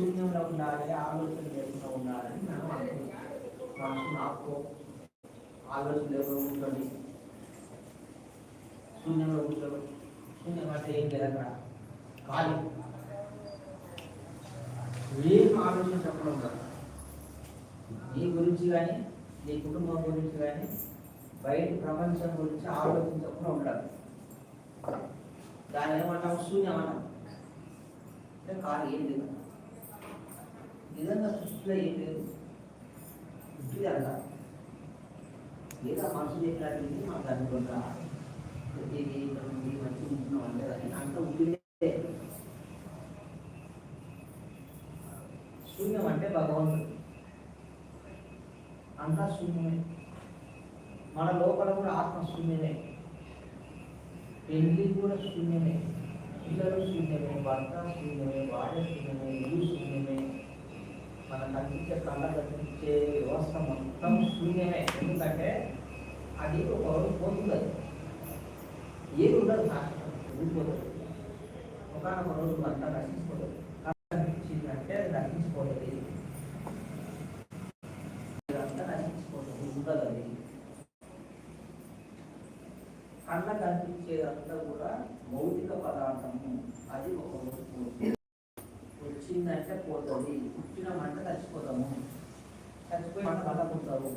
శూన్యంలో ఉండాలి ఆలోచన లేకుండా ఉండాలని మనం అనుకుంటాం నాకు ఆలోచన లేకుండా ఉంటుంది. శూన్యంలో ఉంటుంది శూన్యం అంటే ఏం లేదు అక్కడ ఖాళీ. ఏం ఆలోచించకుండా ఉండదు నీ గురించి కానీ నీ కుటుంబం గురించి కానీ బయట ప్రపంచం గురించి ఆలోచించకుండా ఉండాలి దాని ఏమంటాం శూన్యం అన్నాం అంటే. కాదు ఏం లేదు. నిజంగా సృష్టిలో ఏం లేదు ఇది అంట ఏదో మనసు చెప్పినట్టు మాకు అనుకుంటా ప్రతిదీ ప్రతిదీ మంచి ఉంటున్నాం అంటే అది అంత ఉంటుందే శూన్యం అంటే భగవంతుడు అంతా శూన్యమే మన లోపల కూడా ఆత్మ శూన్యమే పెళ్ళి కూడా శూన్యమే పిల్లలు శూన్యమే భర్త శూన్యమే భార్య శూన్యమే ఇల్లు శూన్యమే మన కనిపించే కళ్ళ వ్యవస్థ మొత్తం శూన్యమే. ఎందుకంటే అది ఒక పోతుంది అది ఏది ఉండదు శాశ్వతం ఉండిపోతుంది ఒకనొక రోజు అంతా నశించిపోతుంది. కనిపించిందంటే అది నశించిపోతుంది ఇదంతా నశించిపోతుంది. ఉండదు అది కళ్ళ కనిపించేదంతా కూడా భౌతిక పదార్థం అది ఒక రోజు పోతుంది వచ్చిందంటే పోతుంది. పుట్టినమంటే చచ్చిపోతాము చచ్చిపోయి మన కళ్ళ పుడతారు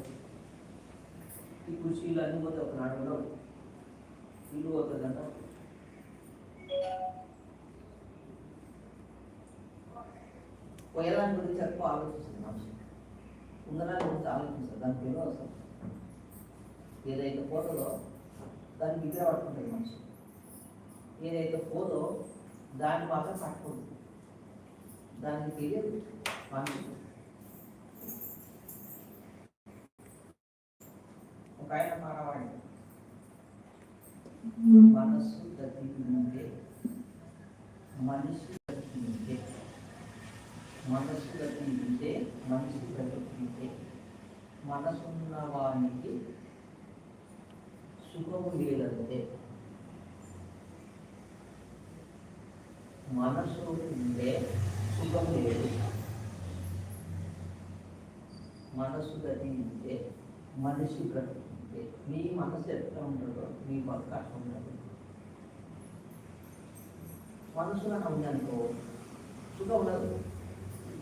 ఈ కుర్చీలు అన్ని పోతే ఒక నాడు ఉండవు. ఇల్లు పోతుంది అంట పోయేదాని గురించి ఎక్కువ ఆలోచిస్తుంది మనిషి ఉన్నదాని గురించి ఆలోచిస్తుంది దాని పేరు అవసరం. ఏదైతే పోతుందో దాన్ని బిగ్గర పట్టుకుంటుంది మనిషి ఏదైతే పోదో దాన్ని మాత్రం పట్టుకోదు దానికి తెలియదు ఫంక్షన్ ఒక ఆయన మానవాడి మనస్సు గతింటే మనిషి గతింటే మనస్సు గతింటే మనిషి గతింటే మనసున్న వానికి సుఖము లేదంటే మనసు ఉండే సుఖం లేదు మనసు గతింటే మనిషి బ్రతికితే మీ మనసు ఎట్లా ఉండదో మీ పక్క ఉండదు. మనసులో ఉందనుకో సుఖం ఉండదు.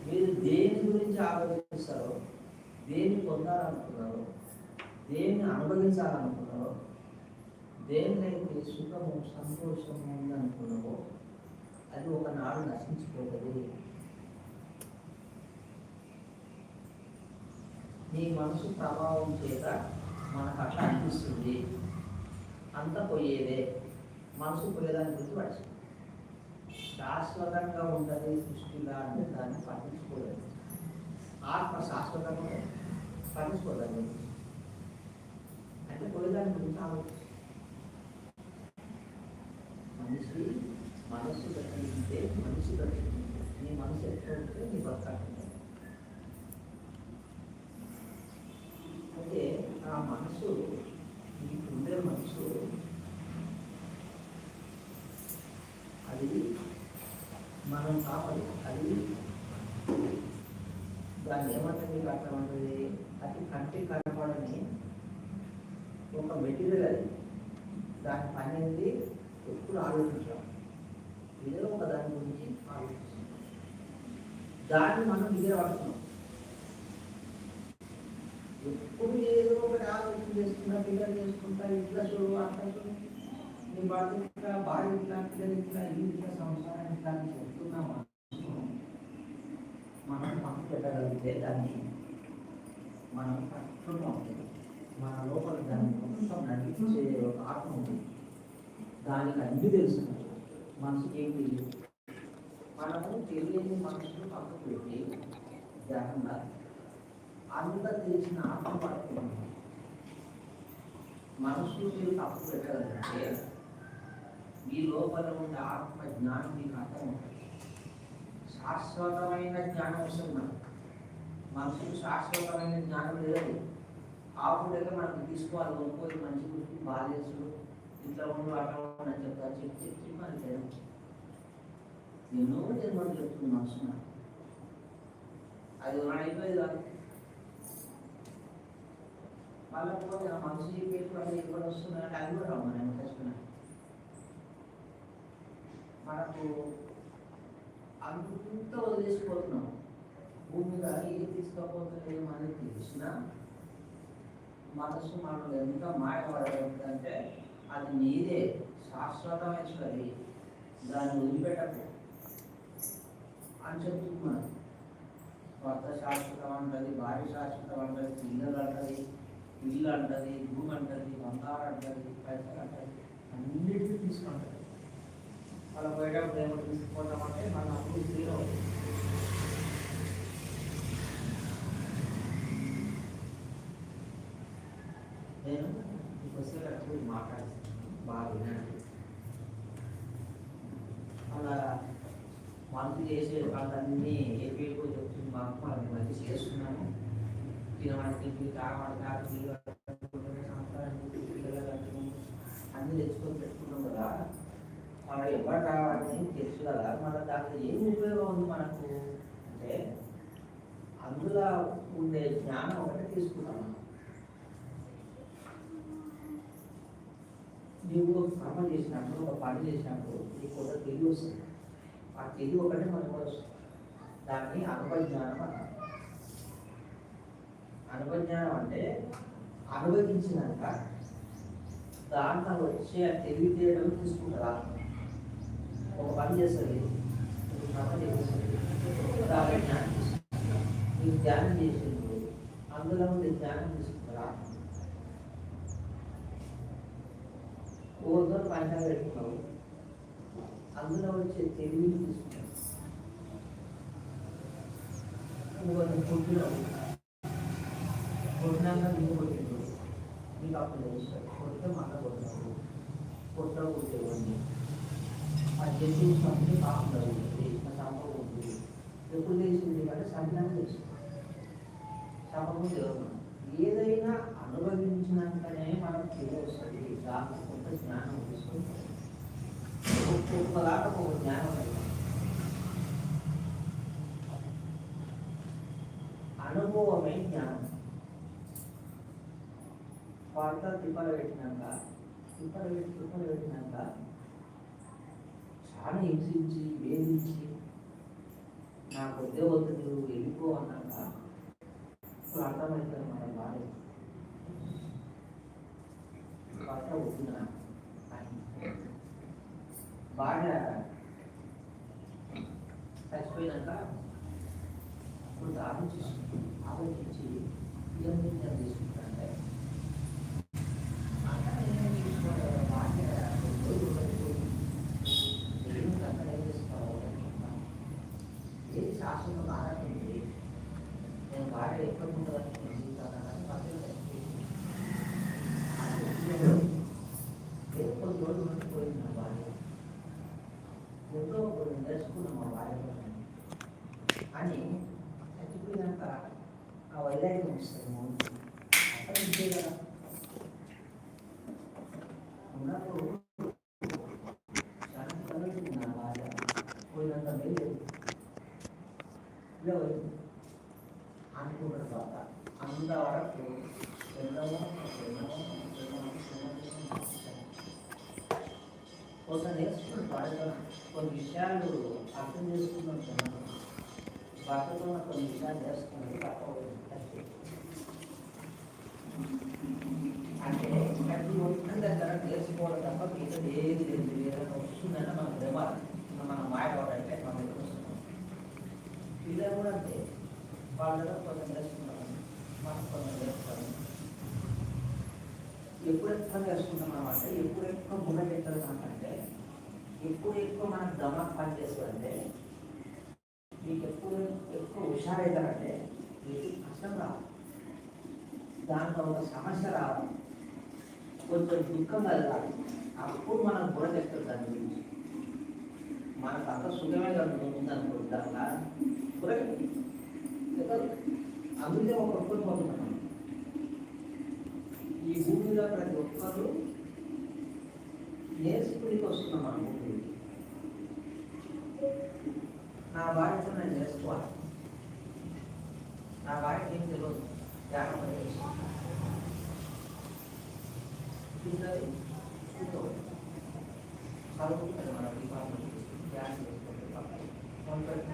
మీరు దేని గురించి ఆలోచిస్తారో దేన్ని పొందాలనుకున్నారో దేన్ని అనుభవించాలనుకున్నారో దేన్నైతే సుఖము సంతోషము ఉందనుకున్నావో అది ఒకనాడు నశించిపోతుంది. నీ మనసు ప్రభావం చేత మనకు అట్లా అనిపిస్తుంది అంత పోయేదే. మనసు పోయేదాని గురించి పడిచి శాశ్వతంగా ఉంటుంది సృష్టిగా అంటే దాన్ని పట్టించుకోలేదు. ఆత్మ శాశ్వతంగా పట్టించుకోలేదు. అంటే పోయేదాని గురించి ఆలోచించు మనిషి మనసు దక్కింటే మనిషి దక్కింటే నీ మనసు ఎట్లా ఉంటే నీ భర్త అయితే ఆ మనసు నీకు ఉండే మనసు అది మనం కావాలి అది దాన్ని ఏమంటుంది అర్థం ఉంటుంది అది కంటికి కనపడని ఒక మెటీరియల్ అది. దాని పని అనేది ఎప్పుడు ఆలోచించాం ఏదో ఒక దాని గురించి ఆలోచిస్తాం దాన్ని మనం దగ్గర పడుతున్నాం ఇప్పుడు ఏదో ఒకటి ఆలోచన చేసుకుంటా పిల్లలు చేసుకుంటా ఇట్లా చూడు అట్లా చూడు. నీ భార్య ఇట్లా భార్య ఇట్లా పిల్లలు ఇట్లా ఇల్లు ఇట్లా సంసారం ఇట్లా అని చెప్తున్నాం మనం పక్కన పెట్టగలిగితే దాన్ని మనం పట్టుకున్నాం మన లోపల దాన్ని మొత్తం నడిపించే ఒక ఆత్మ ఉంది. దానికి అన్ని తెలుసు. మనసుకి ఏం తెలియదు. మనము తెలియని మనసును పక్కకు పెట్టి ధ్యానంగా అంత తెలిసిన ఆత్మ పడుతుంది మనసు మీరు తప్పు పెట్టాలంటే మీ లోపల ఉండే ఆత్మ జ్ఞానం మీకు అర్థం ఉంటుంది. శాశ్వతమైన జ్ఞానం వస్తుంది మనకు. మనసుకు శాశ్వతమైన జ్ఞానం లేదు. ఆపుడైతే మనకు తీసుకోవాలి కొనుక్కోవాలి మంచి గురించి బాగా ఇట్లా ఉండు అట్లా ఉండు అని చెప్తారు చెప్పి చెప్పి చెప్పి మనకి లేదు ఎన్నో జన్మలు చెప్తుంది మనసు అది అయిపోయేది కాదు వాళ్ళకు కూడా మనసు చెప్పేటువంటి ఎక్కడ వస్తున్నారంటే అది కూడా రమ్మని నేను మనకు అంత వదిలేసిపోతున్నాం. భూమి మీద ఏది తీసుకోపోతలేదు మనకి తెలిసిన మనసు మనం ఎంత మాయపడగలుగుతుందంటే అది నీదే. శాశ్వతమైనది దాన్ని వదిలిపెట్టకు. అని చెప్తుంది మనం భర్త శాశ్వతం అంటది భార్య శాశ్వతం అంటది పిల్లలు అంటది ఇల్లు అంటది భూమి అంటది బంగారం అంటది పైసలు అంటది అన్నిటికీ తీసుకుంటది అలా పోయేటప్పుడు ఏమో తీసుకుపోతామంటే మన అప్పుడు జీరో నేను ఈ అప్పుడు మాట్లాడుతున్నాను. బాగా వినండి. అలా మందు చేసే వాళ్ళన్నీ ఏపీలో చెప్తుంది మాకు మనం మంచి చేస్తున్నాము. తినడానికి తాగడానికి తాగి నీళ్ళు కట్టుకుంటున్నాము, పిల్లలు కట్టుకున్నాము, అన్నీ తెచ్చుకొని పెట్టుకున్నాం కదా. మనం ఎవరు కావాలని తెలుసు కదా మన దాంట్లో ఏం ఉపయోగం ఉంది మనకు? అంటే అందులో ఉండే జ్ఞానం ఒకటి తీసుకున్నాం నువ్వు ఒక కర్మ చేసినప్పుడు ఒక పని చేసినప్పుడు నీకు ఒక తెలివి వస్తుంది. ఆ తెలివి ఒకటే మనకు వస్తుంది. దాన్ని అనుభవజ్ఞానం అన్నారు అనుభవజ్ఞానం అంటే అనుభవించినాక దాంట్లో వచ్చే తెలివితేటలు తీసుకుంటారు ఆత్మ. ఒక పని చేస్తుంది ఒక జ్ఞానం తీసుకుంటారు ధ్యానం చేసేది అందులో ఉండే జ్ఞానం తీసుకుంటారు ఆత్మ. ఓదో పంచాలు పెట్టుకున్నావు అందులో వచ్చే తెలివిని తీసుకున్నావు నువ్వు పుట్టినావు కొట్టినాక నువ్వు కొట్టిండు. నీకు అప్పుడు తెలుస్తాడు కొడితే మళ్ళీ కొట్టినావు కొట్ట కొట్టేవాడిని అది చేసి సంపి పాపం ఉంటుంది ఆ సంపద ఉంటుంది ఎప్పుడు తెలిసింది అంటే సంజ్ఞానం తెలుసు శాపము తెలియదు ఏదైనా అనుభవించినాకనే మనకు తెలివి వస్తుంది. దానికి కొంత జ్ఞానం తీసుకుంటాం ఒక్కొక్కలాగా ఒక జ్ఞానం అనుభవమే జ్ఞానం. వార్త తిప్పలు పెట్టినాక తిప్పలు పెట్టి తిప్పలు పెట్టినాక చాలా హింసించి వేధించి నాకు వద్దే వద్దు నువ్వు వెళ్ళిపో అన్నాక ఇప్పుడు అర్థమవుతుంది మన బాధ భర్త వద్దునా? అని భార్య చచ్చిపోయినాక ఇప్పుడు ఆలోచిస్తుంది ఆలోచించి ఏం నిర్ణయం తీసుకుంటారంటే అక్కడ ఏం తీసుకోవాలి భార్య రోజు పడిపోయింది దేవునికి అక్కడ ఏం చేసుకోవాలి ఏది బాగా ఆరాటండి నేను బాగా ఎక్కడ ఉంటుందని నేను జీవితాన్ని పక్కన పోయింది నా భార్య ఎంతో కొన్ని నేర్చుకున్నాం మా భార్య అని చచ్చిపోయినాక ఆ వైరాగ్యం వస్తుంది అక్కడ కదా. ఉన్నప్పుడు చాలా కలుగుతుంది నా భార్య పోయినంత మేలు ఇలా పోయింది అనుకున్న తర్వాత అంతవరకు ఎన్నో ఎన్నో ఎన్నో కొంత నేర్చుకుని పాడగలం కొన్ని విషయాలు అర్థం చేసుకున్నాం భర్తతో కొన్ని విషయాలు నేర్చుకున్నది అంటే ప్రతి ఒక్క తప్ప మిగతా ఏది లేదు ఏదైనా వస్తుందంటే మనం దేవాలి మనం మాయపడాలంటే మనం ఎక్కడ వస్తున్నాం పిల్లలు కూడా అంతే వాళ్ళ దగ్గర కొంత మనం ఎప్పుడు ఎక్కువ నేర్చుకుంటున్నాం అనమాట ఎప్పుడు ఎక్కువ ముందట అంటే ఎక్కువ ఎక్కువ మనం దమ పని చేస్తుందంటే మీకు ఎక్కువ ఎక్కువ హుషారవుతారంటే మీకు కష్టం రావాలి దాంట్లో ఒక సమస్య రావాలి కొంచెం దుఃఖం కలగాలి అప్పుడు మనం కూడా చెప్తారు దాని గురించి. మనకు అంత సుఖమే ఉందనుకోండి దానిలా. అందుకే ఒక ఒక్కరు పొందుతున్నాం ఈ భూమి మీద ప్రతి ఒక్కరు ఏ స్కూల్కి వస్తున్నాం మన భూమి నా బాధ్యత నేను చేసుకోవాలి నా బాధ్యత ఏం తెలియదు. జాగ్రత్త ధ్యానం చేసుకుంటే పక్కన ఉంటుంది ఆమె ఎట్లా ఆమె ఏం ఫీల్